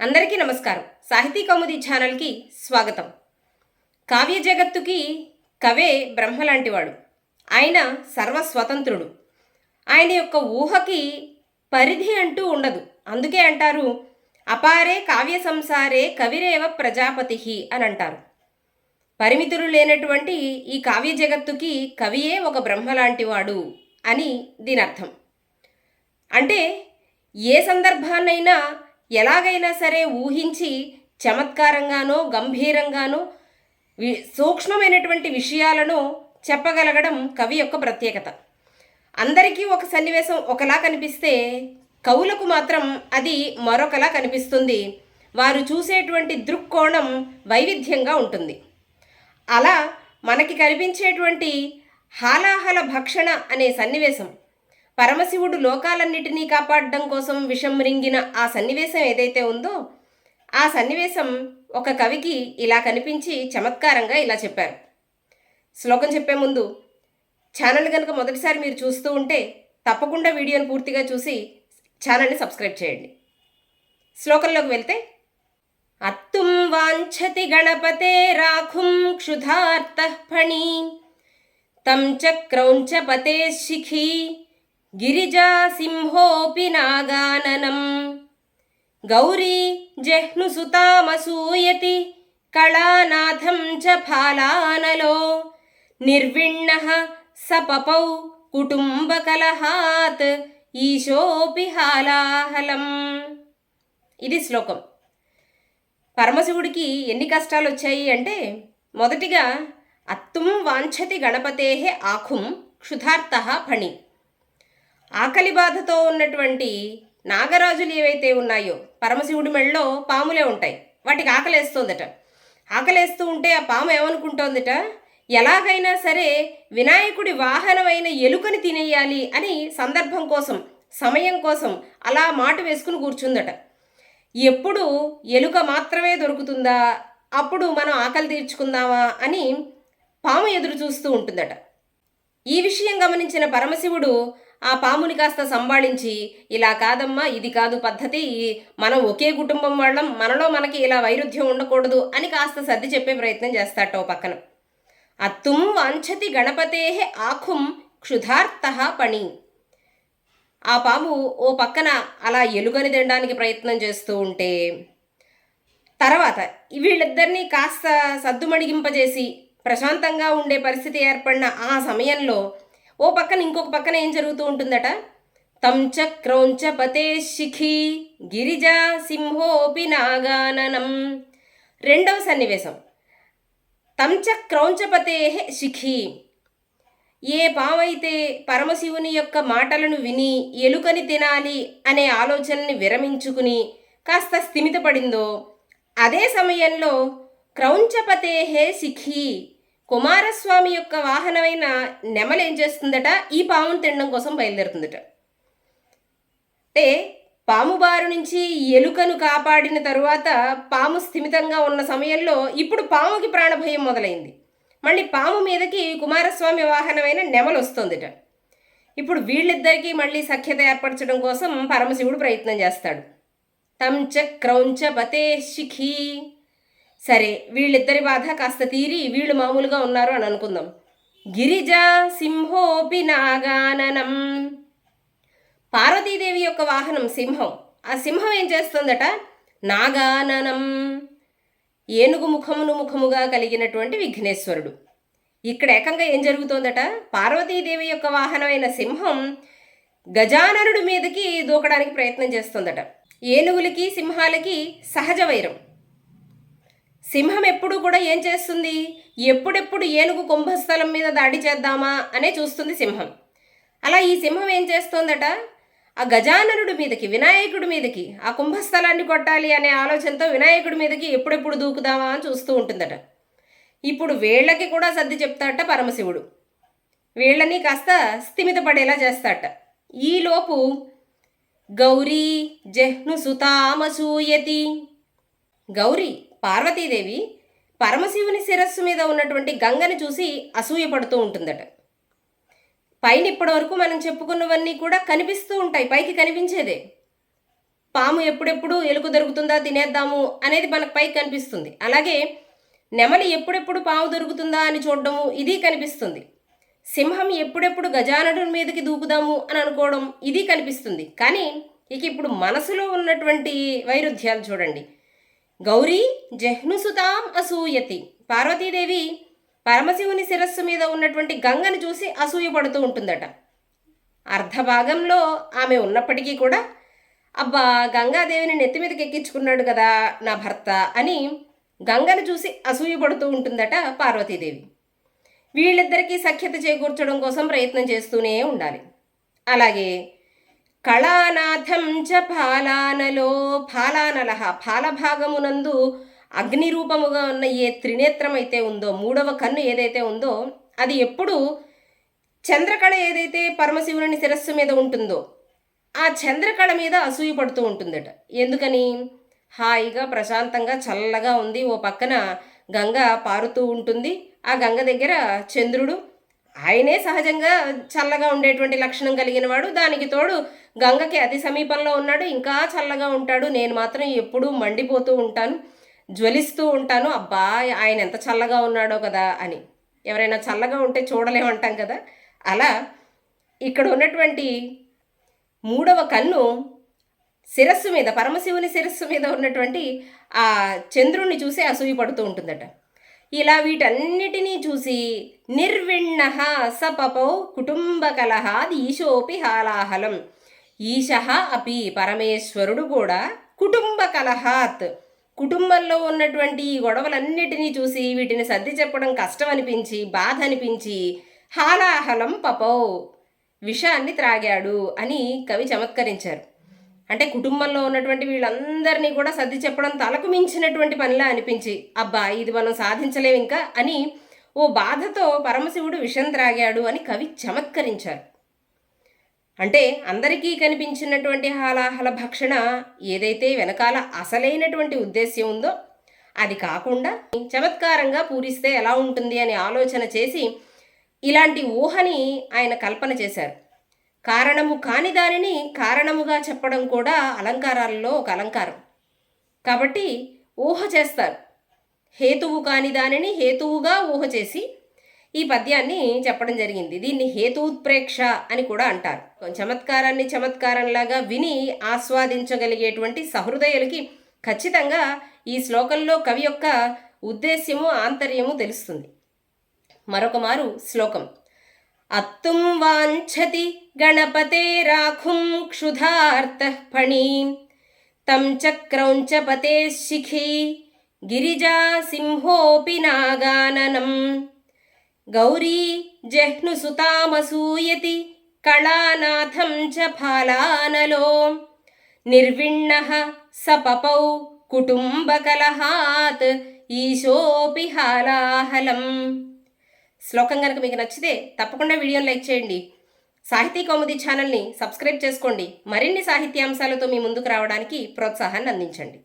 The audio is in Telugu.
అందరికీ నమస్కారం. సాహితీ కౌముది ఛానల్కి స్వాగతం. కావ్య జగత్తుకి కవే బ్రహ్మ లాంటివాడు ఆయన సర్వస్వతంత్రుడు. ఆయన యొక్క ఊహకి పరిధి అంటూ ఉండదు. అందుకే అంటారు అపారే కావ్య సంసారే కవిరేవ ప్రజాపతి అని అంటారు. పరిమితులు లేనటువంటి ఈ కావ్య జగత్తుకి కవియే ఒక బ్రహ్మ లాంటివాడు అని దీని అర్థం అంటే ఏ సందర్భాన్నైనా ఎలాగైనా సరే ఊహించి చమత్కారంగానో గంభీరంగానో వి సూక్ష్మమైనటువంటి విషయాలను చెప్పగలగడం కవి యొక్క ప్రత్యేకత. అందరికీ ఒక సన్నివేశం ఒకలా కనిపిస్తే కవులకు మాత్రం అది మరొకలా కనిపిస్తుంది. వారు చూసేటువంటి దృక్కోణం వైవిధ్యంగా ఉంటుంది. అలా మనకి కనిపించేటువంటి హాలాహల భక్షణ అనే సన్నివేశం పరమశివుడు లోకాలన్నిటినీ కాపాడడం కోసం విషం రింగిన ఆ సన్నివేశం ఏదైతే ఉందో ఆ సన్నివేశం ఒక కవికి ఇలా కనిపించి చమత్కారంగా ఇలా చెప్పారు. శ్లోకం చెప్పే ముందు ఛానల్ కనుక మొదటిసారి మీరు చూస్తూ ఉంటే తప్పకుండా వీడియోని పూర్తిగా చూసి ఛానల్ని సబ్స్క్రైబ్ చేయండి. శ్లోకంలోకి వెళ్తే అత్తుం వాంఛతి గణపతే రాఖుం క్షుధార్త ఫణి తం చక్రౌంచ పతే శిఖి గిరిజా సింహోపి నాగాననం. గౌరీ జహ్నుసుతామసూయతి కళానాథం చ ఫాలానలో. నిర్విణ్ణ సపపౌ కుటుంబకలహాత్ ఈశోపి హాలాహలం. ఇది శ్లోకం. పరమశివుడికి ఎన్ని కష్టాలు వచ్చాయి అంటే మొదటిగా అత్తుం వాంఛతి గణపతే ఆఖుం క్షుధార్త ఫణి. ఆకలి బాధతో ఉన్నటువంటి నాగరాజులు ఏవైతే ఉన్నాయో పరమశివుడి మెళ్ళలో పాములే ఉంటాయి. వాటికి ఆకలేస్తుందట. ఆకలేస్తూ ఉంటే ఆ పాము ఏమనుకుంటోందట? ఎలాగైనా సరే వినాయకుడి వాహనమైన ఎలుకని తినేయాలి అని సందర్భం కోసం సమయం కోసం అలా మాట వేసుకుని కూర్చుందట. ఎప్పుడు ఎలుక మాత్రమే దొరుకుతుందా? అప్పుడు మనం ఆకలి తీర్చుకుందామా అని పాము ఎదురు చూస్తూ ఉంటుందట. ఈ విషయం గమనించిన పరమశివుడు ఆ పాముని కాస్త సంభాళించి ఇలా కాదమ్మా ఇది కాదు పద్ధతి మనం ఒకే కుటుంబం వాళ్ళం మనలో మనకి ఇలా వైరుధ్యం ఉండకూడదు అని కాస్త సర్ది చెప్పే ప్రయత్నం చేస్తాట ఓ పక్కన. అత్తుం వాంఛతి గణపతే ఆఖుం క్షుధార్త పణి. ఆ పాము ఓ పక్కన అలా ఎలుగని తినడానికి ప్రయత్నం చేస్తూ ఉంటే తర్వాత వీళ్ళిద్దరినీ కాస్త సద్దుమణిగింపజేసి ప్రశాంతంగా ఉండే పరిస్థితి ఏర్పడిన ఆ సమయంలో ఓ పక్కన ఇంకొక పక్కన ఏం జరుగుతూ ఉంటుందట? తంచ క్రౌంచ పతే శిఖి గిరిజా సింహోపి నాగాననం. రెండవ సన్నివేశం. తంచ క్రౌంచపతే శిఖి. ఏ పావైతే పరమశివుని యొక్క మాటలను విని ఎలుకని తినాలి అనే ఆలోచనని విరమించుకుని కాస్త స్థిమితపడిందో అదే సమయంలో క్రౌంచపతేహే శిఖి కుమారస్వామి యొక్క వాహనమైన నెమలు ఏం చేస్తుందట? ఈ పామును తినడం కోసం బయలుదేరుతుందట. అంటే పాము బారు నుంచి ఎలుకను కాపాడిన తరువాత పాము స్థిమితంగా ఉన్న సమయంలో ఇప్పుడు పాముకి ప్రాణభయం మొదలైంది. మళ్ళీ పాము మీదకి కుమారస్వామి వాహనమైన నెమలు వస్తుందిట. ఇప్పుడు వీళ్ళిద్దరికీ మళ్ళీ సఖ్యత ఏర్పరచడం కోసం పరమశివుడు ప్రయత్నం చేస్తాడు. తంచ క్రౌంచ పతే శిఖీ. సరే వీళ్ళిద్దరి బాధ కాస్త తీరి వీళ్ళు మామూలుగా ఉన్నారు అని అనుకుందాం. గిరిజా సింహోపి నాగాననం. పార్వతీదేవి యొక్క వాహనం సింహం. ఆ సింహం ఏం చేస్తుందట? నాగాననం. ఏనుగు ముఖమును ముఖముగా కలిగినటువంటి విఘ్నేశ్వరుడు. ఇక్కడ ఏకంగా ఏం జరుగుతోందట? పార్వతీదేవి యొక్క వాహనమైన సింహం గజాననుడి మీదకి దూకడానికి ప్రయత్నం చేస్తుందట. ఏనుగులకి సింహాలకి సహజ వైరం. సింహం ఎప్పుడు కూడా ఏం చేస్తుంది? ఎప్పుడెప్పుడు ఏనుగు కుంభస్థలం మీద దాడి చేద్దామా? అనే చూస్తుంది సింహం. అలా ఈ సింహం ఏం చేస్తోందట? ఆ గజాననుడి మీదకి వినాయకుడి మీదకి ఆ కుంభస్థలాన్ని కొట్టాలి అనే ఆలోచనతో వినాయకుడి మీదకి ఎప్పుడెప్పుడు దూకుదామా అని చూస్తూ ఉంటుందట. ఇప్పుడు వీళ్ళకి కూడా సర్ది చెప్తాట పరమశివుడు. వీళ్ళని కాస్త స్థిమితపడేలా చేస్తాట. ఈలోపు గౌరీ జహ్ను సుతామసూయతి. గౌరీ పార్వతీదేవి పరమశివుని శిరస్సు మీద ఉన్నటువంటి గంగని చూసి అసూయపడుతూ ఉంటుందట. పైన ఇప్పటి వరకు మనం చెప్పుకున్నవన్నీ కూడా కనిపిస్తూ ఉంటాయి పైకి కనిపించేదే. పాము ఎప్పుడెప్పుడు ఎలుక దొరుకుతుందా తినేద్దాము అనేది మనకు పైకి కనిపిస్తుంది. అలాగే నెమలి ఎప్పుడెప్పుడు పాము దొరుకుతుందా అని చూడడము ఇది కనిపిస్తుంది. సింహం ఎప్పుడెప్పుడు గజానడు మీదకి దూకుదాము అని అనుకోవడం ఇది కనిపిస్తుంది. కానీ ఇక ఇప్పుడు మనసులో ఉన్నటువంటి వైరుధ్యాలు చూడండి. గౌరీ జహ్నుసుతాం అసూయతి. పార్వతీదేవి పరమశివుని శిరస్సు మీద ఉన్నటువంటి గంగను చూసి అసూయపడుతూ ఉంటుందట. అర్ధభాగంలో ఆమె ఉన్నప్పటికీ కూడా అబ్బా గంగాదేవిని నెత్తి మీదకి ఎక్కించుకున్నాడు కదా నా భర్త అని గంగను చూసి అసూయపడుతూ ఉంటుందట పార్వతీదేవి. వీళ్ళిద్దరికీ సఖ్యత చేకూర్చడం కోసం ప్రయత్నం చేస్తూనే ఉండాలి. అలాగే కళానాథం చ ఫాలానలో ఫాలానల ఫాలభాగమునందు అగ్ని రూపముగా ఉన్న ఏ త్రినేత్రం అయితే ఉందో మూడవ కన్ను ఏదైతే ఉందో అది ఎప్పుడు చంద్రకళ ఏదైతే పరమశివుని శిరస్సు మీద ఉంటుందో ఆ చంద్రకళ మీద అసూయ పడుతూ ఉంటుందట. ఎందుకని? హాయిగా ప్రశాంతంగా చల్లగా ఉంది ఓ పక్కన గంగ పారుతూ ఉంటుంది. ఆ గంగ దగ్గర చంద్రుడు ఆయనే సహజంగా చల్లగా ఉండేటువంటి లక్షణం కలిగిన వాడు. దానికి తోడు గంగకి అతి సమీపంలో ఉన్నాడు. ఇంకా చల్లగా ఉంటాడు. నేను మాత్రం ఎప్పుడూ మండిపోతూ ఉంటాను. జ్వలిస్తూ ఉంటాను. అబ్బా ఆయన ఎంత చల్లగా ఉన్నాడో కదా అని. ఎవరైనా చల్లగా ఉంటే చూడలేమంటాం కదా. అలా ఇక్కడ ఉన్నటువంటి మూడవ కన్ను శిరస్సు మీద పరమశివుని శిరస్సు మీద ఉన్నటువంటి ఆ చంద్రుణ్ణి చూసి అసూయ పడుతూ ఉంటుందట. ఇలా వీటన్నిటినీ చూసి నిర్విణ్ణ సపపౌ కుటుంబ కలహాద్ ఈశోపి హాలాహలం. ఈశ అపి పరమేశ్వరుడు కూడా కుటుంబ కలహాత్ కుటుంబంలో ఉన్నటువంటి ఈ గొడవలన్నిటినీ చూసి వీటిని సర్ది చెప్పడం కష్టం అనిపించి బాధ అనిపించి హాలాహలం పపౌ విషాన్ని త్రాగాడు అని కవి చమత్కరించారు. అంటే కుటుంబంలో ఉన్నటువంటి వీళ్ళందరినీ కూడా సర్ది చెప్పడం తలకు మించినటువంటి పనిలా అనిపించి అబ్బా ఇది మనం సాధించలేం ఇంకా అని ఓ బాధతో పరమశివుడు విషం త్రాగాడు అని కవి చమత్కరించారు. అంటే అందరికీ కనిపించినటువంటి హాలాహల భక్షణ ఏదైతే వెనకాల అసలైనటువంటి ఉద్దేశ్యం ఉందో అది కాకుండా చమత్కారంగా పూరిస్తే ఎలా ఉంటుంది అని ఆలోచన చేసి ఇలాంటి ఊహని ఆయన కల్పన చేశారు. కారణము కాని దానిని కారణముగా చెప్పడం కూడా అలంకారాలలో ఒక అలంకారం. కాబట్టి ఊహ చేస్తారు. హేతువు కాని దానిని హేతువుగా ఊహ చేసి ఈ పద్యాన్ని చెప్పడం జరిగింది. దీన్ని హేతుత్ప్రేక్ష అని కూడా అంటారు. చమత్కారాన్ని చమత్కారంలాగా విని ఆస్వాదించగలిగేటువంటి సహృదయులకి ఖచ్చితంగా ఈ శ్లోకంలో కవి యొక్క ఉద్దేశ్యము ఆంతర్యము తెలుస్తుంది. మరొక మారు శ్లోకం. అత్తుం వాంఛతి గణపతేరాఖుం క్షుధార్త ఫణీం తం చక్రౌంచ పతే శిఖి గిరిజా సింహోపి నాగాననం గౌరీ జహ్నుసుతామసూయతి కళానాథం చ ఫాలానలో నిర్విణ్ణ సపపౌ కుటుంబకలహాత్ ఈశోపి హాలాహలం శ్లోకం కనుక మీకు నచ్చితే తప్పకుండా వీడియోని లైక్ చేయండి. సాహితీ కౌముది ఛానల్ని సబ్స్క్రైబ్ చేసుకోండి. మరిన్ని సాహిత్యాంశాలతో మీ ముందుకు రావడానికి ప్రోత్సాహాన్ని అందించండి.